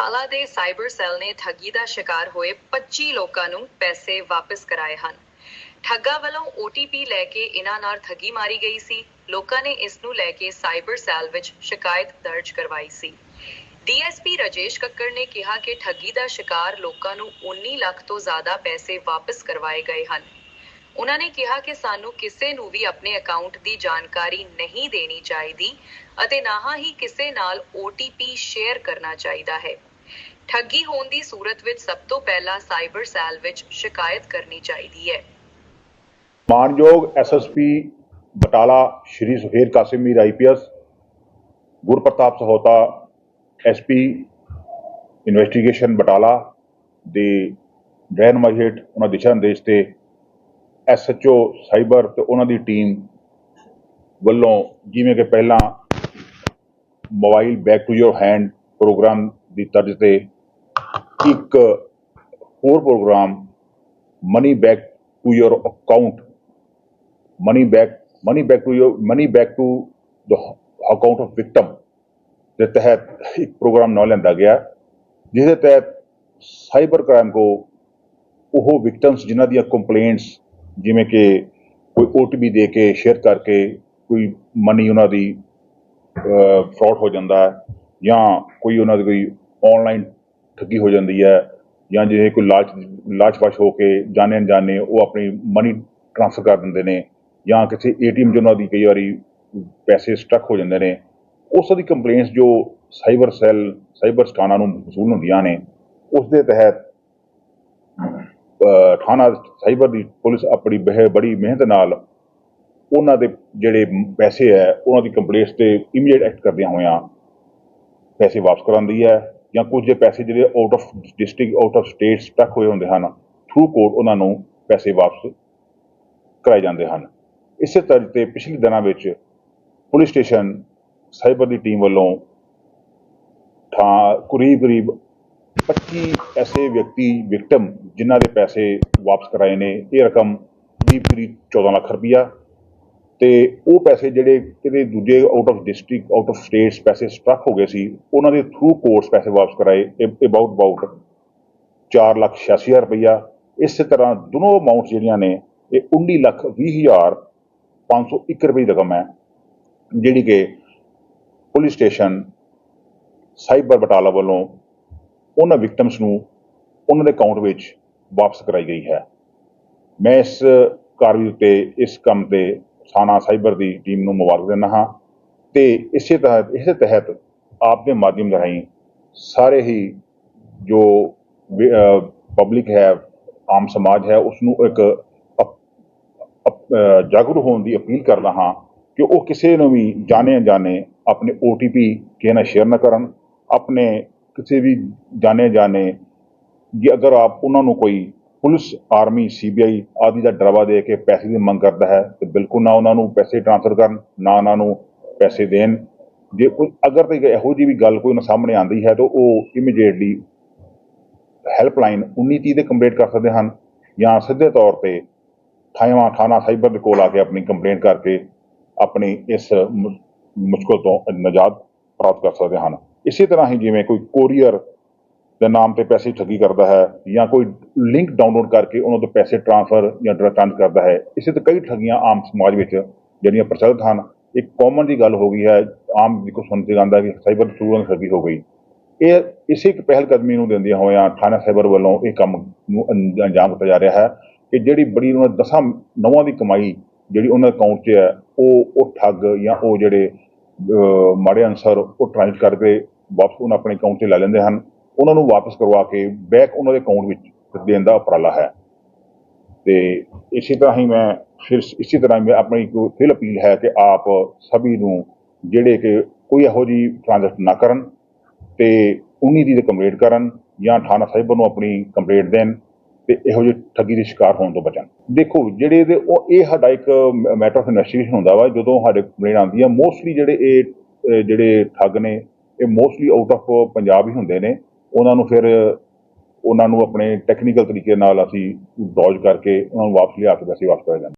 ਬਟਾਲਾ ਦੇ cyber cell ਨੇ ਠੱਗੀ ਦਾ ਸ਼ਿਕਾਰ ਹੋਏ 25 ਲੋਕਾਂ ਨੂੰ ਪੈਸੇ ਵਾਪਸ ਕਰਾਏ ਹਨ। ਠੱਗਾ ਵੱਲੋਂ OTP ਲੈ ਕੇ ਇਹਨਾਂ ਨਾਲ ਠੱਗੀ ਮਾਰੀ ਗਈ ਸੀ। ਲੋਕਾਂ ਨੇ ਇਸ ਨੂੰ ਲੈ ਕੇ ਸਾਈਬਰ ਸੈੱਲ ਵਿੱਚ ਸ਼ਿਕਾਇਤ ਦਰਜ ਕਰਵਾਈ ਸੀ। ਡੀਐਸਪੀ ਰਾਜੇਸ਼ ਕੱਕੜ ਨੇ ਕਿਹਾ ਕਿ ਠੱਗੀ ਦਾ ਸ਼ਿਕਾਰ ਲੋਕਾਂ ਨੂੰ 19 ਲੱਖ ਤੋਂ ਜ਼ਿਆਦਾ ਪੈਸੇ ਵਾਪਸ ਕਰਵਾਏ ਗਏ ਹਨ। ਉਹਨਾਂ ਨੇ ਕਿਹਾ ਕਿ ਸਾਨੂੰ ਕਿਸੇ ਨੂੰ ਵੀ ਆਪਣੇ ਅਕਾਊਂਟ ਦੀ ਜਾਣਕਾਰੀ ਨਹੀਂ ਦੇਣੀ ਚਾਹੀਦੀ ਅਤੇ ਨਾ ਹੀ ਕਿਸੇ ਨਾਲ OTP ਸ਼ੇਅਰ ਕਰਨਾ ਚਾਹੀਦਾ ਹੈ। ਠੱਗੀ ਹੋਣ ਦੀ ਸੂਰਤ ਵਿੱਚ ਸਭ ਤੋਂ ਪਹਿਲਾਂ ਸਾਈਬਰ ਸੈੱਲ ਵਿੱਚ ਸ਼ਿਕਾਇਤ ਕਰਨੀ ਚਾਹੀਦੀ ਹੈ। ਮਾਨਯੋਗ SSP Batala Shri Suhail Qasimir IPS Gurpratap Sahota SP investigation Batala ਦੇ ਰਹਿਨਮਾਈ ਹੇਠ ਉਹਨਾਂ ਦਿਸ਼ਾ ਨਿਰਦੇਸ਼ ਤੇ ਐਸਐਚਓ ਸਾਈਬਰ ਤੇ ਉਹਨਾਂ ਦੀ ਟੀਮ ਵੱਲੋਂ ਜਿਵੇਂ ਕਿ ਪਹਿਲਾਂ mobile back to your hand programme ਦੀ ਤਰਜ਼ ਤੇ ਇੱਕ ਹੋਰ programme money back to your account money back money back to your money back to the account of victim ਦੇ ਤਹਿਤ ਇੱਕ ਪ੍ਰੋਗਰਾਮ ਨਾ ਲੈਂਦਾ ਗਿਆ ਜਿਸ ਦੇ ਤਹਿਤ ਸਾਈਬਰ ਕ੍ਰਾਈਮ ਕੋ ਉਹ ਵਿਕਟਮਸ ਜਿਨ੍ਹਾਂ ਦੀਆਂ ਕੰਪਲੇਂਟਸ ਜਿਵੇਂ ਕਿ ਕੋਈ OTP ਦੇ ਕੇ ਸ਼ੇਅਰ ਕਰਕੇ ਕੋਈ ਮਨੀ ਉਹਨਾਂ ਦੀ ਫਰਾਡ ਹੋ ਜਾਂਦਾ ਹੈ ਜਾਂ ਕੋਈ ਉਹਨਾਂ ਦੀ ਕੋਈ ਆਨਲਾਈਨ ਠੱਗੀ ਹੋ ਜਾਂਦੀ ਹੈ ਜਾਂ ਜਿਵੇਂ ਕੋਈ ਲਾਲਚ ਲਾਲਚਵਸ਼ ਹੋ ਕੇ ਜਾਣੇ ਅਣਜਾਣੇ ਉਹ ਆਪਣੀ ਮਨੀ ਟ੍ਰਾਂਸਫਰ ਕਰ ਦਿੰਦੇ ਨੇ ਜਾਂ ਕਿਸੇ ਏਟੀਐਮ 'ਚ ਉਹਨਾਂ ਦੀ ਕਈ ਵਾਰੀ ਪੈਸੇ ਸਟਕ ਹੋ ਜਾਂਦੇ ਨੇ, ਉਸ ਦੀ ਕੰਪਲੇਂਟਸ ਜੋ ਸਾਈਬਰ ਸੈੱਲ ਸਾਈਬਰ ਸਥਾਨਾਂ ਨੂੰ ਵਸੂਲ ਹੁੰਦੀਆਂ ਨੇ ਉਸ ਦੇ ਤਹਿਤ ਥਾਣਾ ਸਾਈਬਰ ਦੀ ਪੁਲਿਸ ਆਪਣੀ ਬਹਿ, ਬੜੀ ਮਿਹਨਤ ਨਾਲ ਉਹਨਾਂ ਦੇ ਜਿਹੜੇ ਪੈਸੇ ਹੈ, ਉਹਨਾਂ ਦੀ ਕੰਪਲੇਂਟਸ ਤੇ ਇਮੀਡੀਏਟ ਐਕਟ ਕਰਦਿਆਂ ਹੋਇਆਂ ਪੈਸੇ ਵਾਪਸ ਕਰਾਉਂਦੀ ਹੈ ਜਾਂ ਕੁਝ ਦੇ ਪੈਸੇ ਜਿਹੜੇ out of district out of state stuck ਹੋਏ ਹੁੰਦੇ ਹਨ ਥਰੂ ਕੋਰਟ ਉਹਨਾਂ ਨੂੰ ਪੈਸੇ ਵਾਪਸ ਕਰਾਏ ਜਾਂਦੇ ਹਨ। ਇਸੇ ਤਰ੍ਹਾਂ ਤੇ ਪਿਛਲੇ ਦਿਨਾਂ ਵਿੱਚ ਪੁਲਿਸ ਸਟੇਸ਼ਨ ਸਾਈਬਰ ਦੀ ਟੀਮ ਵੱਲੋਂ ਥਾਂ ਕਰੀਬ ਕਰੀਬ 25 ਐਸੇ ਵਿਅਕਤੀ ਵਿਕਟਮ ਜਿਨ੍ਹਾਂ ਦੇ ਪੈਸੇ ਵਾਪਸ ਕਰਾਏ ਨੇ, ਇਹ ਰਕਮ ਕਰੀਬ ਕਰੀਬ 14 ਲੱਖ ਰੁਪਈਆ ਤੇ ਉਹ ਪੈਸੇ ਜਿਹੜੇ ਕਿਤੇ ਦੂਜੇ out of district out of states ਪੈਸੇ ਸਟਕ ਹੋ ਗਏ ਸੀ, ਉਹਨਾਂ ਦੇ ਥਰੂ ਕੋਰਟਸ ਪੈਸੇ ਵਾਪਸ ਕਰਾਏ ਅਬਾਊਟ ਅਬਾਊਟ 4 ਲੱਖ 86 ਹਜ਼ਾਰ ਰੁਪਈਆ। ਇਸੇ ਤਰ੍ਹਾਂ ਦੋਨੋਂ ਅਮਾਉਂਟਸ ਜਿਹੜੀਆਂ ਨੇ, ਇਹ 19 ਲੱਖ 20 ਹਜ਼ਾਰ 501 ਰੁਪਏ ਦੀ ਰਕਮ ਹੈ, ਜਿਹੜੀ ਕਿ ਪੁਲਿਸ ਸਟੇਸ਼ਨ ਸਾਈਬਰ ਬਟਾਲਾ ਵੱਲੋਂ ਉਹਨਾਂ ਵਿਕਟਮਸ ਨੂੰ ਉਹਨਾਂ ਦੇ ਅਕਾਊਂਟ ਵਿੱਚ ਵਾਪਸ ਕਰਾਈ ਗਈ ਹੈ। ਮੈਂ ਇਸ ਕਾਰਵਾਈ ਉੱਤੇ, ਇਸ ਕੰਮ ਤੇ ਸਾਨਾ ਸਾਈਬਰ ਦੀ ਟੀਮ ਨੂੰ ਮੁਬਾਰਕ ਦਿੰਦਾ ਹਾਂ ਤੇ ਇਸੇ ਤਹਿਤ ਇਸੇ ਤਹਿਤ ਆਪ ਦੇ ਮਾਧਿਅਮ ਰਾਹੀਂ ਸਾਰੇ ਹੀ ਜੋ ਪਬਲਿਕ ਹੈ, ਆਮ ਸਮਾਜ ਹੈ ਉਸ ਨੂੰ ਇੱਕ ਅਪ- ਜਾਗਰੂਕ ਹੋਣ ਦੀ ਅਪੀਲ ਕਰਦਾ ਹਾਂ ਕਿ ਉਹ ਕਿਸੇ ਨੂੰ ਵੀ ਜਾਣੇ ਅਣਜਾਣੇ ਆਪਣੇ OTP ਕਿਸੇ ਨਾਲ ਸ਼ੇਅਰ ਨਾ ਕਰਨ, ਆਪਣੇ ਕਿਸੇ ਵੀ ਜਾਣੇ ਜਾਣੇ ਜੇ ਅਗਰ ਆਪ ਉਹਨਾਂ ਨੂੰ ਕੋਈ ਪੁਲਿਸ, ਆਰਮੀ ਸੀਬੀਆਈ ਆਦਿ ਦਾ ਡਰਾਵਾ ਦੇ ਕੇ ਪੈਸੇ ਦੀ ਮੰਗ ਕਰਦਾ ਹੈ ਤੇ ਬਿਲਕੁਲ ਨਾ ਉਹਨਾਂ ਨੂੰ ਪੈਸੇ ਟ੍ਰਾਂਸਫਰ ਕਰਨ, ਨਾ ਉਹਨਾਂ ਨੂੰ ਪੈਸੇ ਦੇਣ। ਜੇ ਕੋਈ ਅਗਰ ਤੇ ਇਹੋ ਜਿਹੀ ਵੀ ਗੱਲ ਕੋਈ ਉਹਨਾਂ ਸਾਹਮਣੇ ਆਂਦੀ ਹੈ ਤਾਂ ਉਹ ਇਮੀਡੀਏਟਲੀ ਹੈਲਪਲਾਈਨ 1930 ਤੇ ਕੰਪਲੇਂਟ ਕਰ ਸਕਦੇ ਹਨ ਜਾਂ ਸਿੱਧੇ ਤੌਰ ਤੇ ਥਾਣਾ ਥਾਣਾ ਸਾਈਬਰ ਦੇ ਕੋਲ ਆ ਕੇ ਆਪਣੀ ਕੰਪਲੇਂਟ ਕਰਕੇ ਆਪਣੀ ਇਸ ਮੁਸ਼ਕਲ ਤੋਂ ਨਜਾਤ ਪ੍ਰਾਪਤ ਕਰ ਸਕਦੇ ਹਨ। ਇਸੇ ਤਰ੍ਹਾਂ ਹੀ ਜਿਵੇਂ ਕੋਈ ਕੋਰੀਅਰ ਦੇ ਨਾਮ ਤੇ ਪੈਸੇ ਠੱਗੀ ਕਰਦਾ ਹੈ ਜਾਂ ਕੋਈ ਲਿੰਕ ਡਾਊਨਲੋਡ ਕਰਕੇ ਉਹਨਾਂ ਤੋਂ ਪੈਸੇ ਟ੍ਰਾਂਸਫਰ ਜਾਂ ਟ੍ਰਾਂਸ ਕਰਦਾ ਹੈ। ਇਸੇ ਤੇ ਕਈ ਠੱਗੀਆਂ ਆਮ ਸਮਾਜ ਵਿੱਚ ਜਿਹੜੀਆਂ ਪ੍ਰਚਲਿਤ ਹਨ ਇੱਕ ਕਾਮਨ ਦੀ ਗੱਲ ਹੋ ਗਈ ਹੈ, ਆਮ ਜਿੱਕੋ ਸੁਣਦੇ ਜਾਂਦਾ ਕਿ ਸਾਈਬਰ ਥਰੂ ਨਾਲ ਠੱਗੀ ਹੋ ਗਈ। ਇਹ ਇਸੇ ਇੱਕ ਪਹਿਲ ਕਦਮੀ ਨੂੰ ਦਿੰਦਿਆਂ ਹੋਇਆਂ ਥਾਣਾ ਸਾਈਬਰ ਵੱਲੋਂ ਇਹ ਕੰਮ ਨੂੰ ਅੰਜ- ਅੰਜਾਮ ਦਿੱਤਾ ਜਾ ਰਿਹਾ ਹੈ ਕਿ ਜਿਹੜੀ ਬੜੀ ਉਹਨਾਂ ਦਸਾਂ ਨਵਾਂ ਦੀ ਕਮਾਈ ਜਿਹੜੀ ਉਹਨਾਂ ਅਕਾਊਂਟ 'ਚ ਹੈ, ਉਹ ਉਹ ਠੱਗ ਜਾਂ ਉਹ ਜਿਹੜੇ ਮਾੜੇ ਅਨਸਰ ਉਹ ਟ੍ਰਾਂਸਫਰ ਕਰਕੇ ਵਾਪਸ ਉਹਨਾਂ ਆਪਣੇ ਅਕਾਊਂਟ 'ਤੇ ਲੈ ਲੈਂਦੇ ਹਨ। ਉਹਨਾਂ ਨੂੰ ਵਾਪਸ ਕਰਵਾ ਕੇ ਬੈਕ ਉਹਨਾਂ ਦੇ ਅਕਾਊਂਟ ਵਿੱਚ ਦੇਣ ਦਾ ਉਪਰਾਲਾ ਹੈ। ਤੇ ਇਸੇ ਤਰ੍ਹਾਂ ਹੀ ਮੈਂ ਫਿਰ ਇਸੇ ਤਰ੍ਹਾਂ ਹੀ ਮੈਂ ਆਪਣੀ ਫਿਰ ਅਪੀਲ ਹੈ ਕਿ ਆਪ ਸਭੀ ਨੂੰ ਜਿਹੜੇ ਕਿ ਕੋਈ ਇਹੋ ਜਿਹੀ ਟ੍ਰਾਂਜੈਕਸ਼ਨ ਨਾ ਕਰਨ ਤੇ 19 ਦੀ ਕੰਪਲੇਂਟ ਕਰਨ ਜਾਂ ਥਾਣਾ ਸਾਹਿਬ ਨੂੰ ਆਪਣੀ ਕੰਪਲੇਂਟ ਦੇਣ ਤੇ ਇਹੋ ਜਿਹੀ ਠੱਗੀ ਦੇ ਸ਼ਿਕਾਰ ਹੋਣ ਤੋਂ ਬਚਣ। ਦੇਖੋ, ਜਿਹੜੇ ਇਹਦੇ ਉਹ ਇਹ ਸਾਡਾ ਇੱਕ ਮੈਟਰ ਆਫ ਇਨਵੈਸਟੀਗੇਸ਼ਨ ਹੁੰਦਾ ਵਾ, ਜਦੋਂ ਸਾਡੇ ਕੰਪਲੇਂਟ ਆਉਂਦੀ ਆ ਮੋਸਟਲੀ ਜਿਹੜੇ ਇਹ, ਜਿਹੜੇ ਠੱਗ ਨੇ, ਇਹ ਮੋਸਟਲੀ ਆਊਟ ਆਫ ਪੰਜਾਬ ਹੀ ਹੁੰਦੇ ਨੇ। ਉਹਨਾਂ ਨੂੰ ਫਿਰ ਉਹਨਾਂ ਨੂੰ ਆਪਣੇ ਟੈਕਨੀਕਲ ਤਰੀਕੇ ਨਾਲ ਅਸੀਂ ਡੌਜ ਕਰਕੇ ਉਹਨਾਂ ਨੂੰ ਵਾਪਸ ਲਿਆ ਕੇ ਪੈਸੇ ਵਾਪਸ ਕਰਾਏ ਜਾਂਦੇ